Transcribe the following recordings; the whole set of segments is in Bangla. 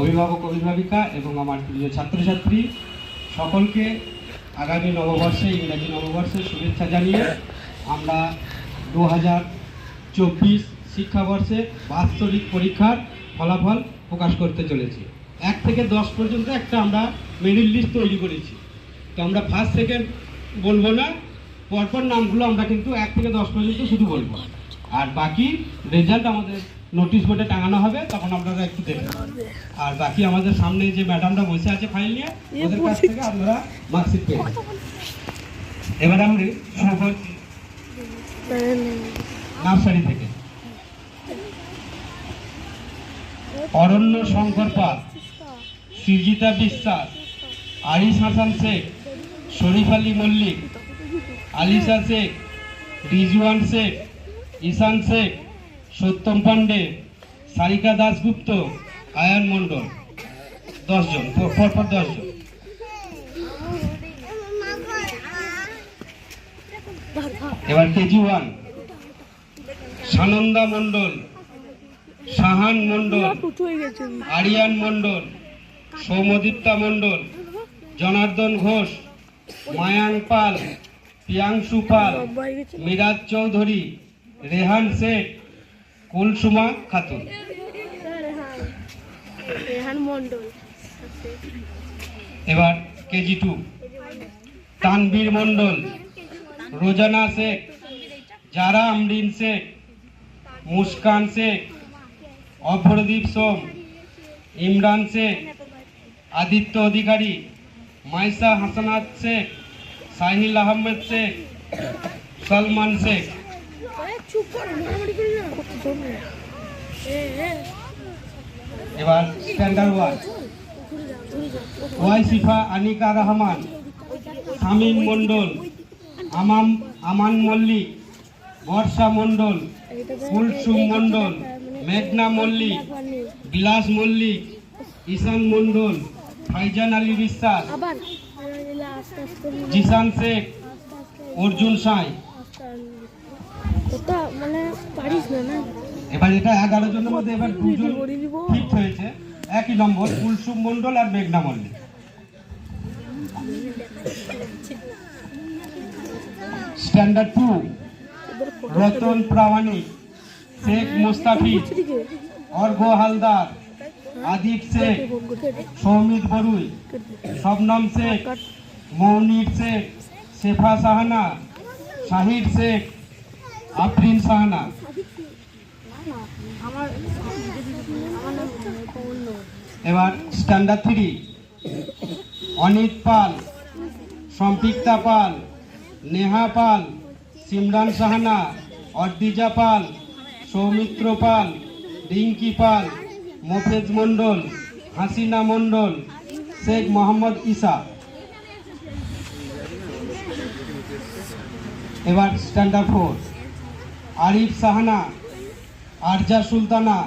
অভিভাবক, অভিভাবিকা এবং আমার প্রিয় ছাত্রছাত্রী, সকলকে আগামী নববর্ষে, ইংরাজি নববর্ষের শুভেচ্ছা জানিয়ে আমরা দু হাজার চব্বিশ শিক্ষাবর্ষে বাৎসরিক পরীক্ষার ফলাফল প্রকাশ করতে চলেছি। এক থেকে দশ পর্যন্ত একটা আমরা মেরিট লিস্ট তৈরি করেছি। তো আমরা ফার্স্ট সেকেন্ড বলব না, পরপর নামগুলো আমরা কিন্তু এক থেকে দশ পর্যন্ত শুধু বলব। আর বাকি রেজাল্ট আমাদের নোটিশ বোর্ডে টাঙানো হবে তখন আপনারা একটু দেখবেন আর বাকি আমাদের সামনে যে ম্যাডামরা বসে আছে ফাইল নিয়ে ওদের কাছ থেকে আপনারা মার্কশিট পেয়ে। এবার আমরা শুরু করছি নার্সারি থেকে অরণ্য শঙ্কর পাল সৃজিতা বিশ্বাস আরিস হাসান শেখ শরীফ আলী মল্লিক আলিশা শেখ রিজওয়ান শেখ ঈশান শেখ সত্যম পাণ্ডে, সারিকা দাশগুপ্ত, আয়ান মণ্ডল। দশজন পর- পরপর দশজন এবার কেজি ওয়ান সানন্দা মণ্ডল, সাহান মণ্ডল, আরিয়ান মণ্ডল, সৌমদীপ্তা মণ্ডল, জনার্দন ঘোষ, মায়াং পাল পিয়াংশু পাল মিরাজ চৌধুরী, রেহান শেখ কুলসুমা খাতুন। এবার কেজি টু। তানবীর মণ্ডল রোজানা শেখ জারা আমরিন শেখ মুস্কান শেখ অভ্রদীপ সোম ইমরান শেখ আদিত্য অধিকারী মাইসা হাসানাত শেখ সাহিল আহমেদ শেখ সলমান শেখ। চুপ এবার standard one Y Anika Rahman, Shamim Mondal, Amam, Aman Mallick, Barsha Mondal, Kulsum Mondal, মেঘনা মল্লিক, বিলাস মল্লিক, ঈশান মণ্ডল, ফাইজান আলী বিশ্বাস জিসান শেখ, অর্জুন সাঁই। ওটা মানে পারিস না না? এবার এটা এগারো জনের মধ্যে এবার দুজন ফিফট হয়েছে। একই নম্বর কুলসুম মণ্ডল আর মেঘনা মল্লিক। স্ট্যান্ডার্ড টু রতন প্রামাণিক শেখ মুস্তাফিজ অর্ঘ হালদার আদিপ শেখ সৌমিত বরুই শবনম শেখ মৌনির শেখ শেফা সাহানা শাহিদ শেখ আফরিন সাহানা এবার স্ট্যান্ডার্ড থ্রি অনিত পাল, সম্পৃক্তা পাল, নেহা পাল, সিমরান সাহানা, অর্দিজা পাল, সৌমিত্র পাল, রিঙ্কি পাল, মোফেজ মণ্ডল, হাসিনা মণ্ডল, শেখ মোহাম্মদ ইসা। এবার স্ট্যান্ডার্ড ফোর আরিফ সাহানা, আরজা সুলতানা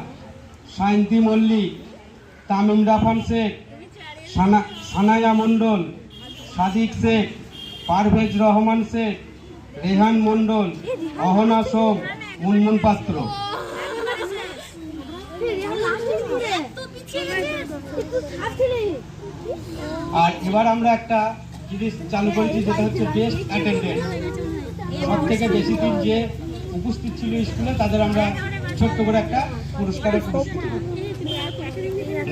সায়ন্তী মল্লিক, তামিম রাফান শেখ, সানা, সানায়া মণ্ডল, সাদিক শেখ, পারভেজ রহমান শেখ, রেহান মণ্ডল, অহনা সোম, মুনমুন পাত্র। আর এবার আমরা একটা জিনিস চালু করেছি, যেটা হচ্ছে বেস্ট অ্যাটেন্ডেন্ট সব থেকে বেশি দিন যে উপস্থিত ছিল স্কুলে, তাদের আমরা ছোট্ট করে একটা পুরস্কৃত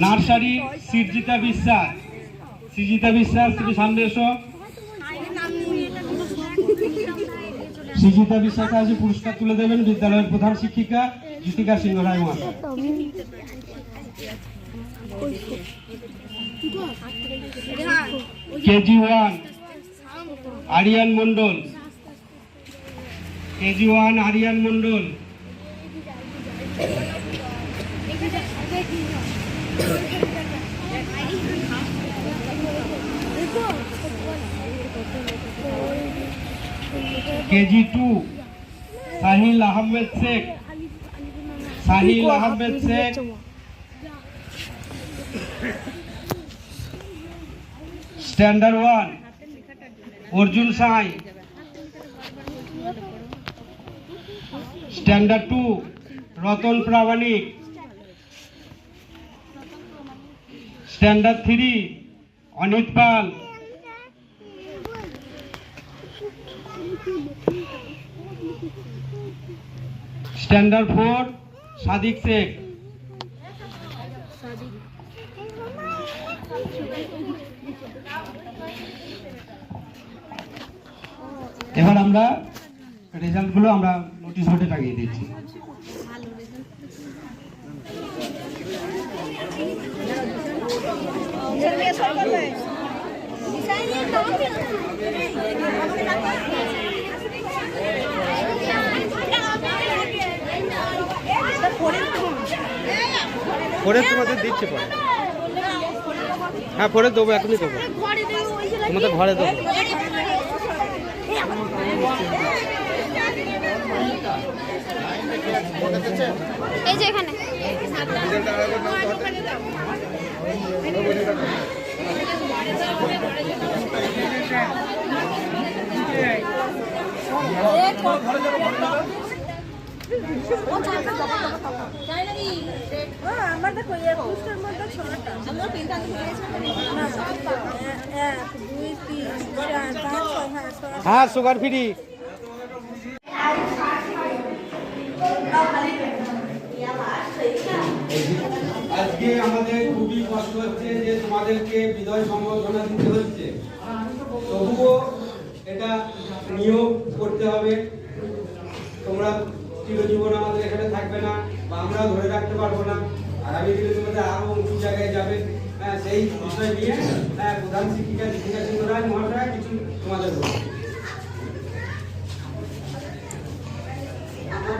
নার্সারি সিরজিতা বিশ্বাস। সিরজিতা বিশ্বাস, তুমি সামনে এসো বিশ্বাস আজ পুরস্কার তুলে দেবেন বিদ্যালয়ের প্রধান শিক্ষিকা জ্যোতিকা সিংহ রায় মহাশয়। KG one, Ariyan Mondal KG one Ariyan Mondal KG two, Sahil Ahmed Sheikh. Sahil Ahmed Sheikh. Standard one, Arjun Sai. Standard two Ratan Pramanik standard three Anit Pal standard four Sadiq Sheikh এবার আমরা রেজাল্টগুলো আমরা নোটিশ বোর্ডে টাঙিয়ে দিচ্ছি পরে তোমাদের দিচ্ছি পরে। হ্যাঁ পরে দেবো, এখনই দেবো। তোমাদের ঘরে দেবো। এই যে এখানে। আমার দেখো একুশটার মধ্যে ছটা হ্যাঁ সুগার ফ্রি। আজকে আমাদের খুবই কষ্ট হচ্ছে যে তোমাদেরকে বিদায় সম্বর্ধনা দিতে হচ্ছে। তবুও এটা নিয়োগ করতে হবে। তোমরা চিরজীবন আমাদের এখানে থাকবে না বা আমরা ধরে রাখতে পারব না। আগামী দিনে তোমাদের আরও উঁচু জায়গায় যাবে। হ্যাঁ সেই বিষয় নিয়ে হ্যাঁ প্রধান শিক্ষিকা দীপিকা সিংহ রায় মহাশয় কিছু তোমাদের বলবে আমার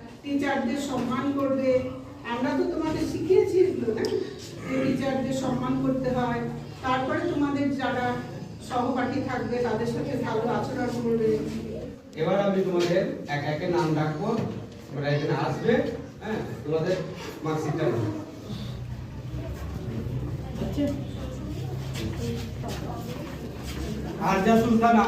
টিচারদের সম্মান করবে। আমরা তো তোমাদের শিখিয়েছি এগুলো না? যে টিচারদের সম্মান করতে হয়। তারপরে তোমাদের যারা সহপাঠী থাকবে তাদের সাথে ভালো আচরণ করবে। এবার আমি তোমাদের এক একে নাম ডাকবো। তোমরা এখানে আসবে হ্যাঁ? তোমাদের মার্কশিটটা নেবে আরজা সুলতানা।